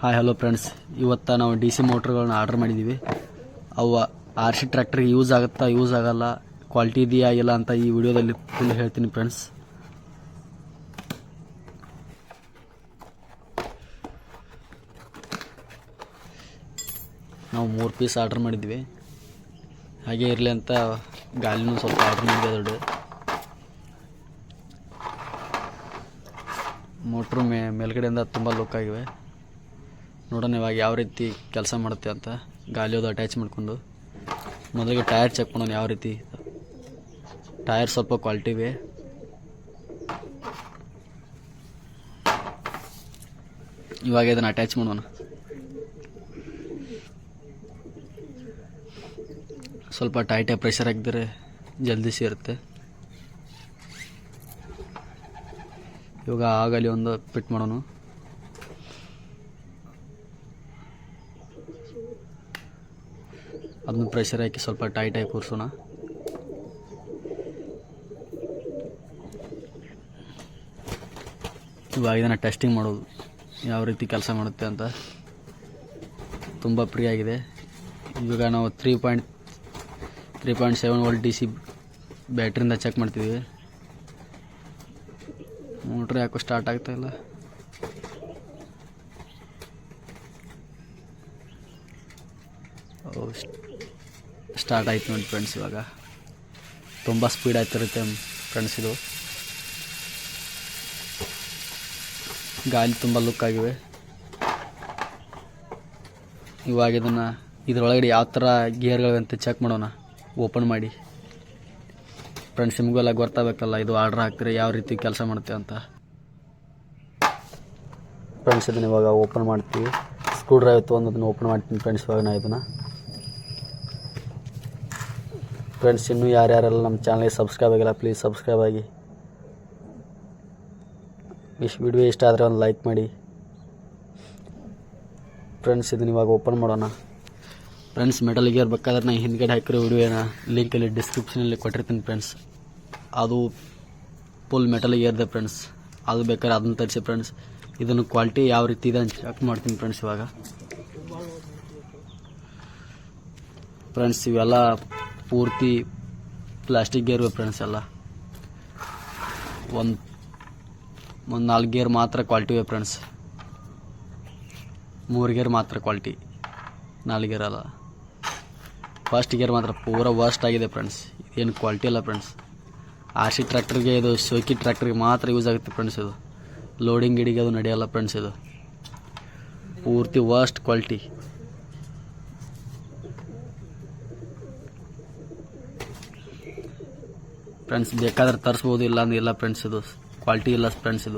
Hi hello friends ಇವತ್ತು ನಾವು D C ಮೋಟ್ರ್ಗಳನ್ನ order ಮಾಡಿದ್ದೀವಿ ಅವು ಆರ್ ಸಿ ಟ್ರ್ಯಾಕ್ಟ್ರಿಗೆ ಯೂಸ್ ಆಗುತ್ತಾ ಯೂಸ್ ಆಗಲ್ಲ ಕ್ವಾಲಿಟಿ ಇದೆಯಾ ಇಲ್ಲ ಅಂತ ಈ ವಿಡಿಯೋದಲ್ಲಿ ಫುಲ್ ಹೇಳ್ತೀನಿ ಫ್ರೆಂಡ್ಸ್ ನಾವು ಮೂರು ಪೀಸ್ ಆರ್ಡರ್ ಮಾಡಿದ್ವಿ. ಹಾಗೆ ಇರಲಿ ಅಂತ ಗಾಲಿನೂ ಸ್ವಲ್ಪ ಆರ್ಡರ್ ಮಾಡಿದ್ವಿ ದೊಡ್ಡ ಮೋಟ್ರು ಮೇ ಮೇಲ್ಗಡೆಯಿಂದ ತುಂಬ ಲುಕ್ ಆಗಿವೆ. ನೋಡೋಣ ಇವಾಗ ಯಾವ ರೀತಿ ಕೆಲಸ ಮಾಡುತ್ತೆ ಅಂತ ಗಾಲಿಯೋದು ಅಟ್ಯಾಚ್ ಮಾಡ್ಕೊಂಡು. ಮೊದಲಿಗೆ ಟೈರ್ ಚೆಕ್ ಮಾಡೋಣ ಯಾವ ರೀತಿ. ಟೈರ್ ಸ್ವಲ್ಪ ಕ್ವಾಲಿಟಿ ಇವೆ ಇವಾಗ ಇದನ್ನು ಅಟ್ಯಾಚ್ ಮಾಡೋಣ. ಸ್ವಲ್ಪ ಟೈಟೇ ಪ್ರೆಷರ್ ಹಾಕಿದ್ರೆ ಜಲ್ದಿ ಸೇರುತ್ತೆ. ಇವಾಗ ಆಗಲಿ ಒಂದು ಫಿಟ್ ಮಾಡೋಣ. ಅದನ್ನ ಪ್ರೆಷರ್ ಹಾಕಿ ಸ್ವಲ್ಪ ಟೈಟಾಗಿ ಕೂರಿಸೋಣ. ಇವಾಗ ಇದನ್ನು ಟೆಸ್ಟಿಂಗ್ ಮಾಡೋದು. ಯಾವ ರೀತಿ ಕೆಲಸ ಮಾಡುತ್ತೆ ಅಂತ. ತುಂಬ ಫ್ರೀ ಆಗಿದೆ. ಇವಾಗ ನಾವು three point three point seven volt D C ಬ್ಯಾಟ್ರಿಯಿಂದ check ಮಾಡ್ತಿದ್ವಿ. ಮೋಟ್ರ್ ಯಾಕೋ ಸ್ಟಾರ್ಟ್ ಆಗ್ತಾ ಇಲ್ಲ. ಓ ಸ್ಟಾರ್ಟ್ ಆಯ್ತು ನೋಡಿ ಫ್ರೆಂಡ್ಸ್ ಇವಾಗ. ತುಂಬ ಸ್ಪೀಡ್ ಆಯ್ತಿರುತ್ತೆ ಫ್ರೆಂಡ್ಸ್ ಇದು. ಗಾಳಿ ತುಂಬ ಲುಕ್ ಆಗಿವೆ. ಇವಾಗ ಇದನ್ನು ಇದರೊಳಗಡೆ ಯಾವ ಥರ ಅಂತ ಚೆಕ್ ಮಾಡೋಣ. ಓಪನ್ ಮಾಡಿ. ಫ್ರೆಂಡ್ಸ್ ನಿಮಗೆಲ್ಲ ಗೊತ್ತಾಗಬೇಕಲ್ಲ, ಇದು ಆರ್ಡ್ರ್ ಹಾಕ್ತೀರಿ, ಯಾವ ರೀತಿ ಕೆಲಸ ಮಾಡುತ್ತೆ ಅಂತ. ಫ್ರೆಂಡ್ಸ್ ಇದನ್ನು ಇವಾಗ ಓಪನ್ ಮಾಡ್ತೀವಿ. ಸ್ಕ್ರೂ ಡ್ರೈವ್ ತೊಗೊಂಡು ಅದನ್ನು ಓಪನ್ ಮಾಡ್ತೀನಿ ಫ್ರೆಂಡ್ಸ್ ಇವಾಗ ನಾ ಇದನ್ನು. ಫ್ರೆಂಡ್ಸ್ ಇನ್ನೂ ಯಾರ್ಯಾರೆಲ್ಲ ನಮ್ಮ ಚಾನಲ್ಗೆ ಸಬ್ಸ್ಕ್ರೈಬ್ ಆಗಿಲ್ಲ ಪ್ಲೀಸ್ ಸಬ್ಸ್ಕ್ರೈಬ್ ಆಗಿ. ಇಷ್ಟು ವಿಡಿಯೋ ಇಷ್ಟ ಆದರೆ ಒಂದು ಲೈಕ್ ಮಾಡಿ. ಫ್ರೆಂಡ್ಸ್ ಇದನ್ನ ಇವಾಗ ಓಪನ್ ಮಾಡೋಣ. ಫ್ರೆಂಡ್ಸ್ ಮೆಟಲ್ ಗೇರ್ ಬೇಕಾದ್ರೆ ನಾನು ಹಿಂದ್ಗಡೆ ಹಾಕಿರೋ ವಿಡಿಯೋನ ಲಿಂಕಲ್ಲಿ ಡಿಸ್ಕ್ರಿಪ್ಷನಲ್ಲಿ ಕೊಟ್ಟಿರ್ತೀನಿ ಫ್ರೆಂಡ್ಸ್ ಅದು ಫುಲ್ ಮೆಟಲ್ ಗೇರ್ದೆ ಫ್ರೆಂಡ್ಸ್ ಅದು ಬೇಕಾದ್ರೆ ಅದನ್ನು ತರಿಸಿ ಫ್ರೆಂಡ್ಸ್ ಇದನ್ನು ಕ್ವಾಲಿಟಿ ಯಾವ ರೀತಿ ಇದೆ ಅಂತ ಚೆಕ್ ಮಾಡ್ತೀನಿ ಫ್ರೆಂಡ್ಸ್ ಇವಾಗ. ಫ್ರೆಂಡ್ಸ್ ಇವೆಲ್ಲ ಪೂರ್ತಿ ಪ್ಲಾಸ್ಟಿಕ್ ಗೇರ್ ಫ್ರೆಂಡ್ಸ್ ಎಲ್ಲ. ಒಂದು ಒಂದು ನಾಲ್ಕು ಗೇರ್ ಮಾತ್ರ ಕ್ವಾಲಿಟಿ ಇವೆ ಫ್ರೆಂಡ್ಸ್ ಮೂರು ಗೇರ್ ಮಾತ್ರ ಕ್ವಾಲಿಟಿ ನಾಲ್ಕು ಗೇರ್ ಅಲ್ಲ. ಫಸ್ಟ್ ಗೇರ್ ಮಾತ್ರ ಪೂರ ವರ್ಸ್ಟ್ ಆಗಿದೆ ಫ್ರೆಂಡ್ಸ್ ಏನು ಕ್ವಾಲಿಟಿ ಅಲ್ಲ ಫ್ರೆಂಡ್ಸ್ ಆರ್ ಸಿ ಟ್ರ್ಯಾಕ್ಟರ್ಗೆ ಇದು ಸೋಕಿ ಟ್ರ್ಯಾಕ್ಟರ್ಗೆ ಮಾತ್ರ ಯೂಸ್ ಆಗುತ್ತೆ ಫ್ರೆಂಡ್ಸ್ ಇದು. ಲೋಡಿಂಗ್ ಗಿಡಿಗೆ ಅದು ನಡೆಯಲ್ಲ ಫ್ರೆಂಡ್ಸ್ ಇದು. ಪೂರ್ತಿ ವರ್ಸ್ಟ್ ಕ್ವಾಲಿಟಿ ಫ್ರೆಂಡ್ಸ್ ಬೇಕಾದ್ರೆ ತರಿಸ್ಬೋದು ಇಲ್ಲ ಅಂದ್ರೆ ಇಲ್ಲ ಫ್ರೆಂಡ್ಸ್ ಇದು. ಕ್ವಾಲಿಟಿ ಇಲ್ಲ ಫ್ರೆಂಡ್ಸ್ ಇದು.